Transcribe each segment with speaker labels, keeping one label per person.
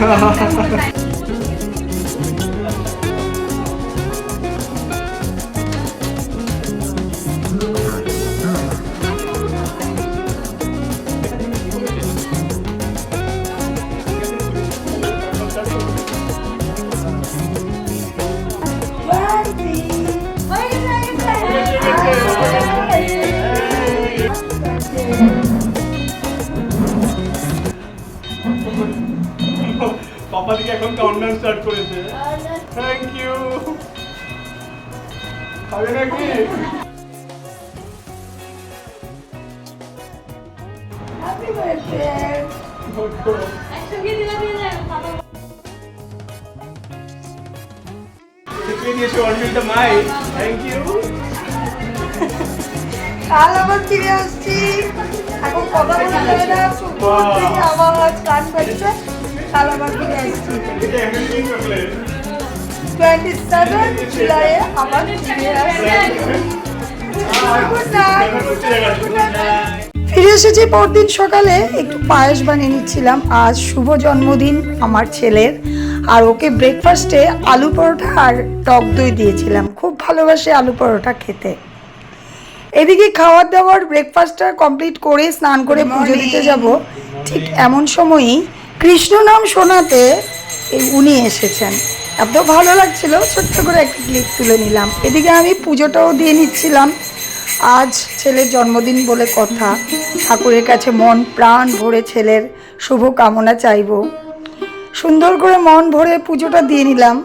Speaker 1: 哈哈哈哈哈 পাপা এখন countdown start করেছে। Thank you খাবে নাকি?
Speaker 2: Happy birthday!
Speaker 1: দিয়েছ মাই। থ্যাংক ইউ
Speaker 2: কাল আবার ফিরে আসছি। এখন কথা বলতে হবে না। চুপ আজ কান পাচ্ছে ফিরে ফিরে এসেছি পরদিন সকালে, একটু পায়েস বানিয়ে নিচ্ছিলাম। আজ শুভ জন্মদিন আমার ছেলের। আর ওকে ব্রেকফাস্টে আলু পরোটা আর টক দই দিয়েছিলাম। খুব ভালোবাসে আলু পরোটা খেতে। এদিকে খাওয়ার দাওয়ার ব্রেকফাস্টটা কমপ্লিট করে স্নান করে পুজো দিতে যাব। ঠিক এমন সময়ই কৃষ্ণ নাম শোনাতে উনি এসেছেন। এত ভালো লাগছিল, ছোট্ট করে একটা ক্লিপ তুলে নিলাম। এদিকে আমি পুজোটাও দিয়ে নিচ্ছিলাম। আজ ছেলের জন্মদিন বলে কথা। ঠাকুরের কাছে মন, প্রাণ ভরে ছেলের শুভ কামনা চাইব। সুন্দর করে মন ভরে পুজোটা দিয়ে নিলাম।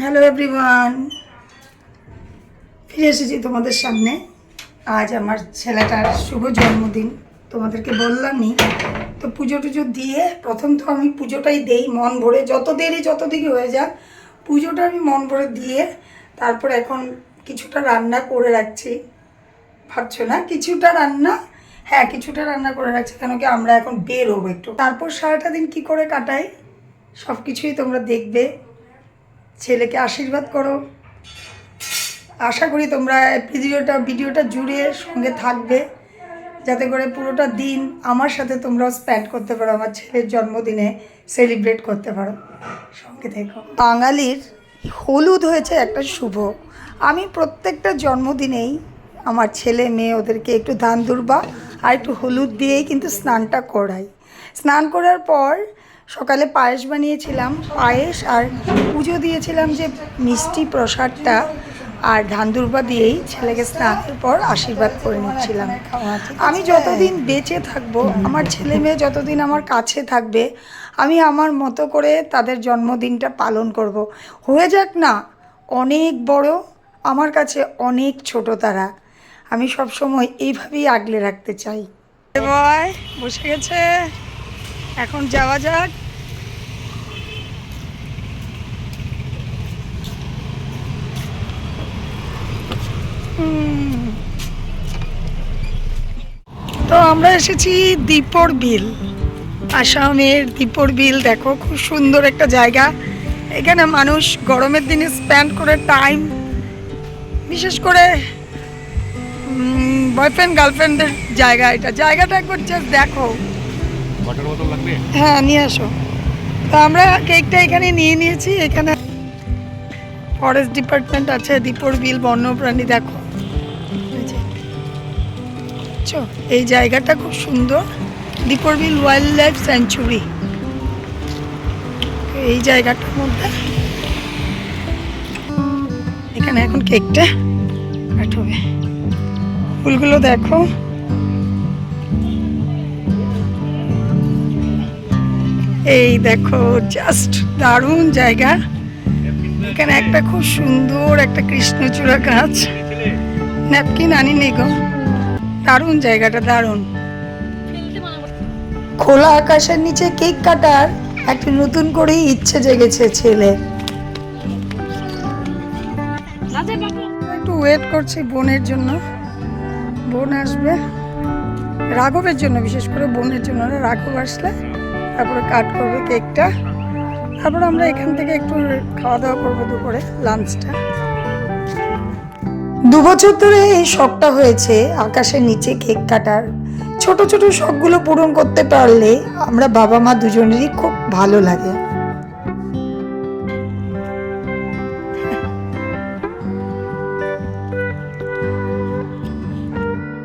Speaker 2: Hello everyone. ফিরে এসেছি তোমাদের সামনে। আজ আমার ছেলেটার শুভ জন্মদিন। তোমাদেরকে বললামই, তো পুজো টুজো দিয়ে প্রথম তো আমি পুজোটাই দেই, মন ভরে যত দেরি যত দিকে হয়ে যাক, পুজোটা আমি মন ভরে দিয়ে তারপর এখন কিছুটা রান্না করে রাখছি। ভাবছ না? কিছুটা রান্না? হ্যাঁ কিছুটা রান্না করে রাখছি, কেন কি আমরা এখন বের হব একটু। তারপর সারাটা দিন কি করে কাটাই? সব কিছুই তোমরা দেখবে। ছেলেকে আশীর্বাদ করো। আশা করি তোমরা ভিডিওটা ভিডিওটা জুড়ে সঙ্গে থাকবে, যাতে করে পুরোটা দিন আমার সাথে তোমরাও স্পেন্ড করতে পারো, আমার ছেলের জন্মদিনে সেলিব্রেট করতে পারো। সঙ্গে থেকো। বাঙালির হলুদ হয়েছে একটা শুভ। আমি প্রত্যেকটা জন্মদিনেই আমার ছেলে, মেয়ে ওদেরকে একটু ধান দুর্বা আর একটু হলুদ দিয়েই কিন্তু স্নানটা করাই। স্নান করার পর সকালে পায়েস বানিয়েছিলাম। পায়েস আর পুজো দিয়েছিলাম যে মিষ্টি প্রসাদটা। আর ধান দুর্বা দিয়েই ছেলেকে স্নানের পর আশীর্বাদ করে নিচ্ছিলাম। আমি যতদিন বেঁচে থাকব, আমার ছেলে মেয়ে যতদিন আমার কাছে থাকবে, আমি আমার মতো করে তাদের জন্মদিনটা পালন করব। হয়ে যাক না, অনেক বড়, আমার কাছে অনেক ছোট তারা। আমি সবসময় এইভাবেই আগলে রাখতে চাই। বয়, বসে গেছে। এখন যাওয়া যাক। তো আমরা এসেছি দীপর বিল। আসামের দীপর বিল দেখো খুব সুন্দর একটা জায়গা। এখানে মানুষ গরমের দিনে স্পেন্ড করে টাইম বিশেষ করে বয়ফ্রেন্ড গার্লফ্রেন্ডের জায়গা এটা। জায়গাটা একবার জাস্ট দেখো। হ্যাঁ নিয়ে আসো। তো আমরা কেকটা এখানে নিয়ে নিয়েছি। এখানে ফরেস্ট ডিপার্টমেন্ট আছে দীপর বিল বন্যপ্রাণী দেখো। বুঝছ? এই জায়গাটা খুব সুন্দর। Deepor Beel wildlife sanctuary. এই জায়গাটার মধ্যে। এখানে এখন কেকটা কাটবে ফুলগুলো দেখো। এই দেখো জাস্ট দারুণ জায়গা। এখানে একটা খুব সুন্দর একটা কৃষ্ণচূড়া গাছ। ন্যাপকিন আনি নেই গো। দারুণ জায়গাটা দারুণ। খোলা আকাশের নিচে কেক কাটার একটা নতুন করেই ইচ্ছে জেগেছে ছেলে। একটু ওয়েট করছি বোনের জন্য। বোন আসবে। রাঘবের জন্য বিশেষ করে বোনের জন্য রাঘব আসলে তারপরে কাট করবে কেকটা। তারপর আমরা এখান থেকে একটু খাওয়া দাওয়া করব দুপুরে লাঞ্চটা দু বছর ধরে এই শখটা হয়েছে আকাশের নিচে কেক কাটার। ছোট ছোট শখগুলো পূরণ করতে পারলে আমরা বাবা, মা দুজনেরই খুব ভালো লাগে।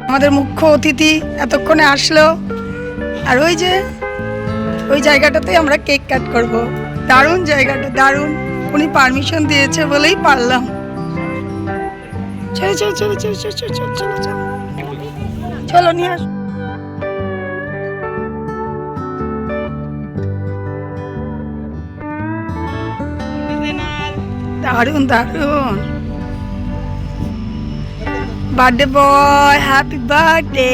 Speaker 2: আমাদের মুখ্য অতিথি এতক্ষণে আসলো। আর ওই যে, ওই জায়গাটাতে আমরা কেক কাট করব। দারুণ জায়গাটা, দারুণ। উনি পারমিশন দিয়েছে বলেই পারলাম। চলো চলো চলো চলো চলো চলো চলো চলো চলো চলো, নিয়ে আস। দারুণ দারুণ। Birthday boy happy birthday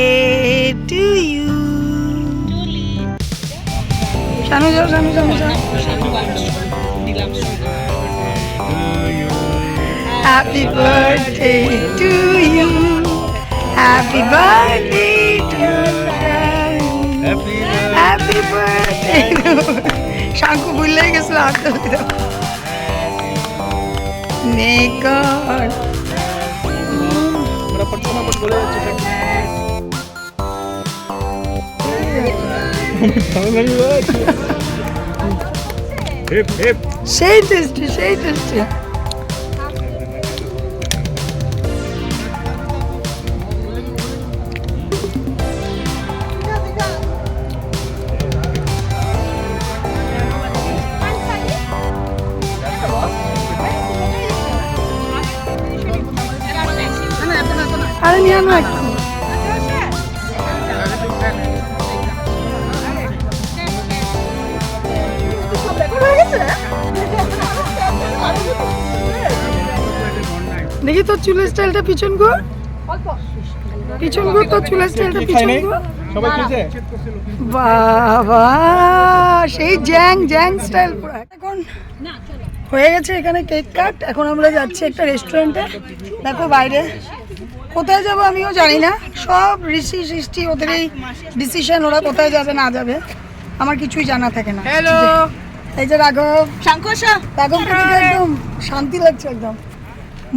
Speaker 2: to you Shanu যাও শানু যাও। Happy birthday to you. Happy birthday to you. Happy birthday to you. Happy birthday to you.
Speaker 1: May শঙ্কু
Speaker 2: ভুলে গেছিল আত্মবিধা নেকর সেই দৃষ্টি সেই দৃষ্টি দেখি তোর চুলের স্টাইলটা পিছন কর পিছন কর তোর চুলের স্টাইলটা পিছন বাবা সেই জ্যাং জ্যাং স্টাইল এখন হয়ে গেছে এখানে কেক কাট। এখন আমরা যাচ্ছি একটা রেস্টুরেন্টে। দেখো বাইরে। কোথায় যাব আমিও জানি না। সব ঋষি সৃষ্টি ওদের এই ডিসিশন ওরা কোথায় যাবে না যাবে আমার কিছুই জানা থাকে না। হ্যালো এই যে রাঘব। রাঘবকে একদম শান্তি লাগছে একদম।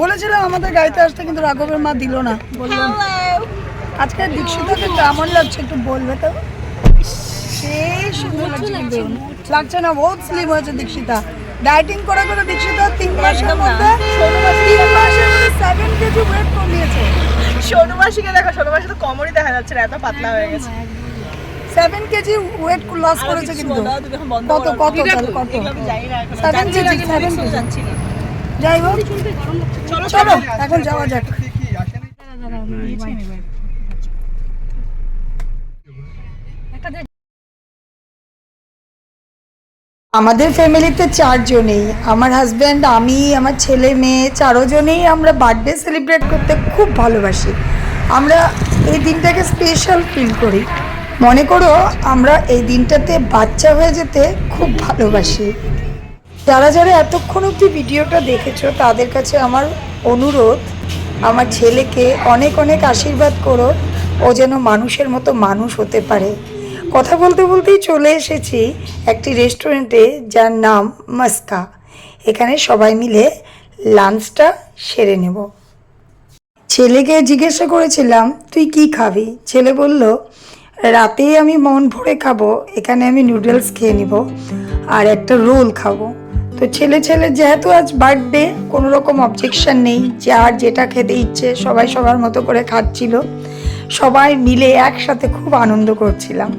Speaker 2: বলেছিলাম আমাদের গাড়িতে আসতে কিন্তু রাঘবের মা দিল না বললাম আজকে দীক্ষিতাকে কেমন লাগছে একটু বলবে তো? লাগছে না বহুত স্লিম হয়েছে দীক্ষিতা। ডায়েটিং করে করে দীক্ষিতা তিন মাসের মধ্যে তিন মাসের মধ্যে সেভেন কেজি ওয়েট কমিয়েছে।
Speaker 3: সোনুমাসিকে দেখো সোনুমাসি তো কমরই দেখা যাচ্ছে না এত পাতলা হয়ে গেছে।
Speaker 2: সেভেন কেজি ওয়েট লস করেছে কিন্তু। কত। কত কত? Kg, kg. যাই হোক
Speaker 3: চলো
Speaker 2: এখন যাওয়া যাক। আমাদের ফ্যামিলিতে চারজনেই আমার হাজব্যান্ড আমি আমার ছেলে মেয়ে চারজনেই আমরা বার্থডে সেলিব্রেট করতে খুব ভালোবাসি। আমরা এই দিনটাকে স্পেশাল ফিল করি। মনে করো আমরা এই দিনটাতে বাচ্চা হয়ে যেতে খুব ভালোবাসি। যারা যারা এতক্ষণ অব্দি ভিডিওটা দেখেছ, তাদের কাছে আমার অনুরোধ, আমার ছেলেকে অনেক অনেক আশীর্বাদ করো, ও যেন মানুষের মতো মানুষ হতে পারে। কথা বলতে বলতেই চলে এসেছি একটি রেস্টুরেন্টে যার নাম মাস্কা। এখানে সবাই মিলে লাঞ্চটা সেরে নেব। ছেলেকে জিজ্ঞাসা করেছিলাম, তুই কি খাবি? ছেলে বলল রাতে আমি মন ভরে খাব, এখানে আমি নুডলস খেয়ে নিব, আর একটা রোল খাব। তো ছেলে ছেলে যেহেতু আজ বার্থডে কোনো রকম অবজেকশন নেই। যার যেটা খেতে ইচ্ছে, সবাই সবার মতো করে খাচ্ছিল। সবাই মিলে একসাথে খুব আনন্দ করছিলাম।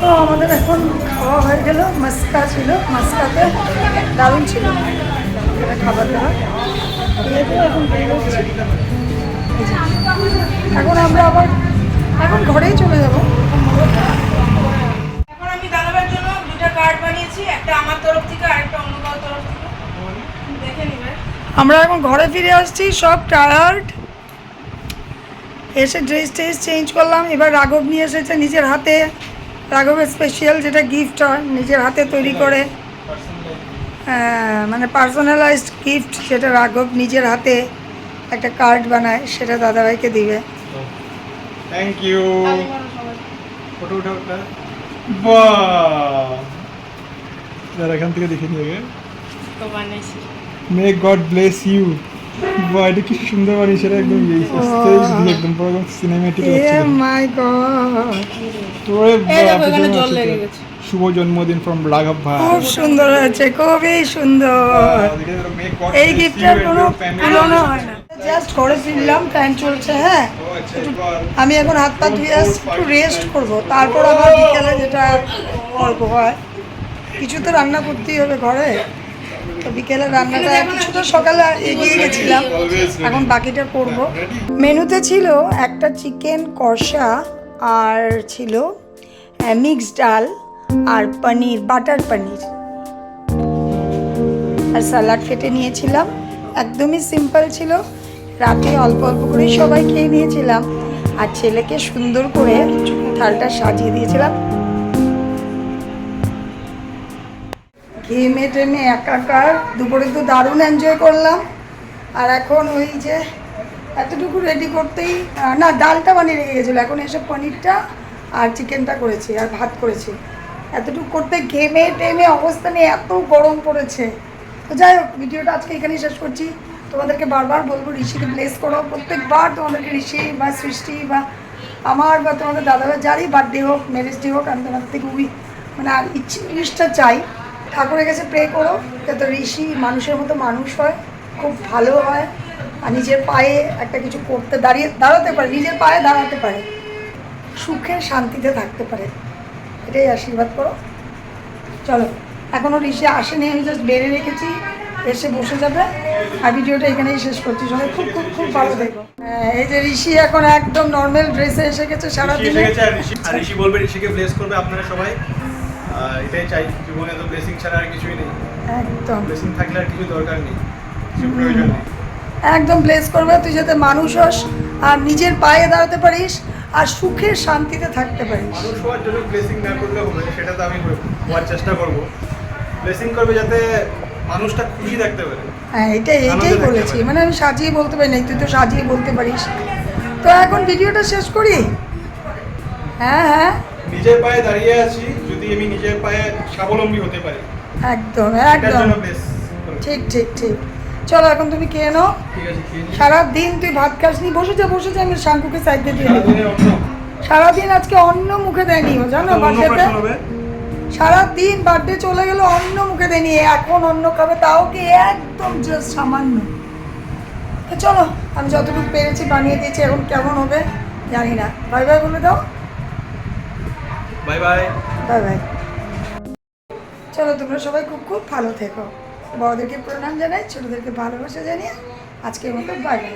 Speaker 2: তো আমাদের এখন খাওয়া হয়ে গেল। মাস্কা ছিল, মাস্কাতে দারুণ ছিল। খাবার দাবার। এখন আমরা আবার এখন ঘরেই চলে যাব।
Speaker 3: এখন আমি দাদাভাইয়ের জন্য দুটো কার্ড বানিয়েছি একটা আমার তরফ থেকে আর একটা অন্য কারোর তরফ থেকে। দেখে
Speaker 2: আমরা এখন ঘরে ফিরে আসছি সব টায়ার্ড এসে ড্রেস ট্রেস চেঞ্জ করলাম এবার রাঘব নিয়ে এসেছে নিজের হাতে। রাঘবের স্পেশাল যেটা গিফট হয় নিজের হাতে তৈরি করে। আহ, মানে পার্সোনালাইজড গিফট সেটা রাঘব নিজের হাতে একটা কার্ড বানায় সেটা দাদাভাইকে দিবে।
Speaker 1: থ্যাংক ইউ ফটো উঠা ওটা বাহ!
Speaker 4: যারা এখান থেকে দেখে নিয়ে মে গড ব্লেস ইউ এটা কি সুন্দর বানিয়েছে এটা একদম। একদম পুরো সিনেমেটিক
Speaker 2: এ
Speaker 4: লাগছে।
Speaker 2: মাই গড
Speaker 4: তোরে। শুভ জন্মদিন ফ্রম রাঘব ভাই।
Speaker 2: খুব সুন্দর হয়েছে খুবই সুন্দর। এই গিফটের কোনো তুলনা হয় না। জাস্ট ঘরে ফিরলাম ফ্যান চলছে হ্যাঁ? আমি এখন হাত পা ধুয়ে আসছি, একটু রেস্ট করব। তারপর আবার বিকেলে যেটা অল্প হয়। কিছু তো রান্না করতেই হবে ঘরে। তো বিকেলে রান্নাটা কিছুটা সকালে এগিয়ে গেছিলাম। এখন বাকিটা করব। মেনুতে ছিল একটা চিকেন কষা আর ছিল মিক্স ডাল আর পনির বাটার পনির। আর স্যালাড কেটে নিয়েছিলাম। একদমই সিম্পল ছিল। রাতে অল্প অল্প করেই সবাই খেয়ে নিয়েছিলাম। আর ছেলেকে সুন্দর করে থালটা সাজিয়ে দিয়েছিলাম। ঘেমে টেমে একাকার, দুপুরে তো দারুণ এনজয় করলাম। আর এখন ওই যে এতটুকু রেডি করতেই না, ডালটা বানিয়ে রেখে গেছিল। এখন এসে পনিরটা আর চিকেনটা করেছি, আর ভাত করেছি। এতটুকু করতে ঘেমে টেমে অবস্থা নেই এত গরম পড়েছে। তো যাই হোক, ভিডিওটা আজকে এখানেই শেষ করছি। তোমাদেরকে বারবার বলব, ঋষিকে প্লেস করো। প্রত্যেকবার তোমাদেরকে ঋষি বা সৃষ্টি বা আমার বা তোমাদের দাদাভাই, যারই বার্থডে হোক ম্যারেজ ডে হোক, আমি তোমাদের থেকে উই মানে ইচ্ছে জিনিসটা চাই। ঠাকুরের কাছে প্রে করো, যাতে ঋষি মানুষের মতো মানুষ হয়, খুব ভালো হয়, আর নিজের পায়ে একটা কিছু করতে দাঁড়িয়ে দাঁড়াতে পারে, নিজের পায়ে দাঁড়াতে পারে। সুখে শান্তিতে থাকতে পারে। এটাই আশীর্বাদ করো। চলো এখনও ঋষি আসেনি, আমি জাস্ট বেড়ে রেখেছি। এসে বসে যাবে। আর ভিডিওটা এখানেই শেষ করছি। সবাই খুব খুব খুব ভালো হ্যাঁ, এই যে ঋষি এখন একদম নর্মাল ড্রেসে এসে গেছে সারাদিনে
Speaker 1: এসে গেছে আর ঋষি আর ঋষি বলবে ঋষিকে ব্লেস করবে আপনারা সবাই। এটাই চাই। জীবনে তো ব্লেসিং ছাড়া আর কিছুই নেই।
Speaker 2: একদম।
Speaker 1: ব্লেসিং থাকলে আর কিছু দরকার নেই। কিছু প্রয়োজন নেই।
Speaker 2: একদম প্লেস করবে। তুই যাতে মানুষ হস আর নিজের পায়ে দাঁড়াতে পারিস আর সুখের শান্তিতে থাকতে পারিস।
Speaker 1: মানুষ হওয়ার জন্য ব্লেসিং না করলে হবে সেটা তো আমি হওয়ার চেষ্টা করব। ব্লেসিং করবে যাতে মানুষটা খুশি থাকতে পারে।
Speaker 2: হ্যাঁ
Speaker 1: আনন্দে
Speaker 2: এটাই বলেছি। মানে আমি সাজিয়ে বলতে পারি না তুই তো সাজিয়ে বলতে পারিস। তো এখন ভিডিওটা শেষ করি? হ্যাঁ হ্যাঁ।
Speaker 1: নিজের পায়ে দাঁড়িয়ে আছি যদি আমি নিজের পায়ে স্বাবলম্বী হতে পারি।
Speaker 2: একদম একদম। ঠিক ঠিক ঠিক। চলো এখন তুমি খেয়ে নাও। সারাদিন তুই ভাত খাসনি বসে যা বসে যা আমি শাঙ্কুকে সাইডে দিয়ে
Speaker 1: অন্য
Speaker 2: সারাদিন আজকে অন্ন মুখে দেয়নি জানো
Speaker 1: অন্য হবে।
Speaker 2: সারাদিন বার্থডে চলে গেল অন্ন মুখে দেয়নি এখন অন্য খাবে তাও কি একদম জাস্ট সামান্য। তো চলো আমি যতটুকু পেরেছি বানিয়ে দিয়েছি এখন কেমন হবে জানি না। বাই বাই বলে দাও।
Speaker 1: Bye bye.
Speaker 2: Bye bye. চলো তোমরা সবাই খুব খুব ভালো থেকো। বড়দেরকে প্রণাম জানাই ছোটদেরকে ভালোবাসা জানিয়ে আজকের মতো বাই বাই।